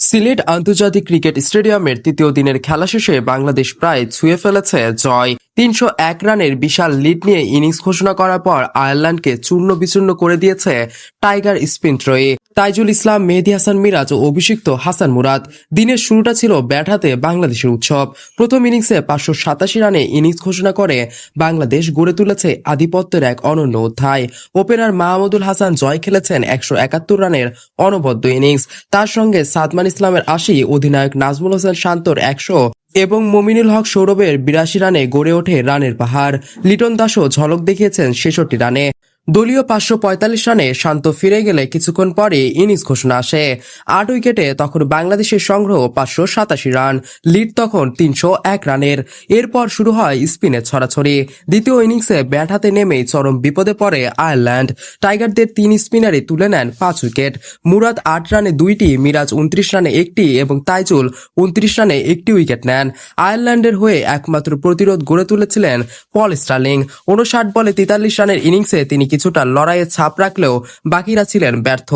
সিলেট আন্তর্জাতিক ক্রিকেট স্টেডিয়ামের তৃতীয় দিনের খেলা শেষে বাংলাদেশ প্রায় ছুঁয়ে ফেলেছে জয়। তিনশো এক রানের বিশাল লিড নিয়ে ইনিংস ঘোষণা করার পর আয়ারল্যান্ডকে চূর্ণ বিচূর্ণ করে দিয়েছে টাইগার স্পিন ত্রয়ী তাইজুল ইসলাম, মেহেদি হাসান মিরাজ ও অভিষিক্ত হাসান মুরাদ। দিনের শুরুটা ছিল ব্যাট হাতে বাংলাদেশের উৎসব। প্রথম ইনিংসে পাঁচশো সাতাশি রানে ইনিংস ঘোষণা করে বাংলাদেশ গড়ে তুলেছে আধিপত্যের এক অনন্য অধ্যায়। ওপেনার মাহমুদুল হাসান জয় খেলেছেন একশো একাত্তর রানের অনবদ্য ইনিংস তার সঙ্গে সাদমান ইসলামের আশি, অধিনায়ক নাজমুল হোসেন শান্তর একশো। এবং মমিনুল হক সৌরভের বিরাশি রানে গড়ে ওঠে রানের পাহাড়। লিটন দাসও ঝলক দেখিয়েছেন ছেষট্টি রানে। দলীয় পাঁচশো পঁয়তাল্লিশ রানে শান্ত ফিরে গেলে কিছুক্ষণ পরে ইনিংস ঘোষণা আসে। আট উইকেটে তখন বাংলাদেশের সংগ্রহ পাঁচশো সাতাশি রান, লিড তখন তিনশো এক রানের। এরপর শুরু হয় স্পিনের ছড়াছড়ি। দ্বিতীয় ইনিংসে ব্যাট হাতে নেমেই চরম বিপদে পড়ে আয়ারল্যান্ড। টাইগারদের তিন স্পিনারে তুলে নেন পাঁচ উইকেট। মুরাদ আট রানে দুইটি, মিরাজ উনত্রিশ রানে একটি এবং তাইজুল উনত্রিশ রানে একটি উইকেট নেন। আয়ারল্যান্ডের হয়ে একমাত্র প্রতিরোধ গড়ে তুলেছিলেন পল স্টার্লিং। উনষাট বলে তেতাল্লিশ রানের ইনিংসে তিনি কিছুটা লড়াইয়ে ছাপ রাখলেও বাকিরা ছিলেন ব্যর্থ।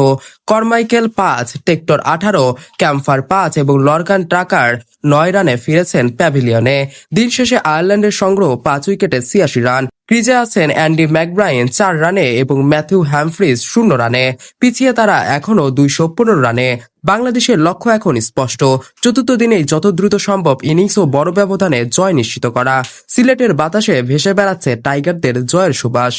করমাইকেল পাঁচ, টেক্টর আঠারো ক্যাম্পার পাঁচ এবং লরকান ট্রাকার নয় রানে ফিরেছেন প্যাভিলিয়নে। দিন শেষে আয়ারল্যান্ডের সংগ্রহ পাঁচ উইকেটে ছিয়াশি রান। ক্রিজে আছেন অ্যান্ডি ম্যাকব্রাইন চার রানে এবং ম্যাথিউ হ্যামফ্রিজ শূন্য রানে। পিছিয়ে তারা এখনও দুইশো পনেরো রানে। বাংলাদেশের লক্ষ্য এখন স্পষ্ট। চতুর্থ দিনেই যত দ্রুত সম্ভব ইনিংস ও বড় ব্যবধানে জয় নিশ্চিত করা। সিলেটের বাতাসে ভেসে বেড়াচ্ছে টাইগারদের জয়ের সুবাস।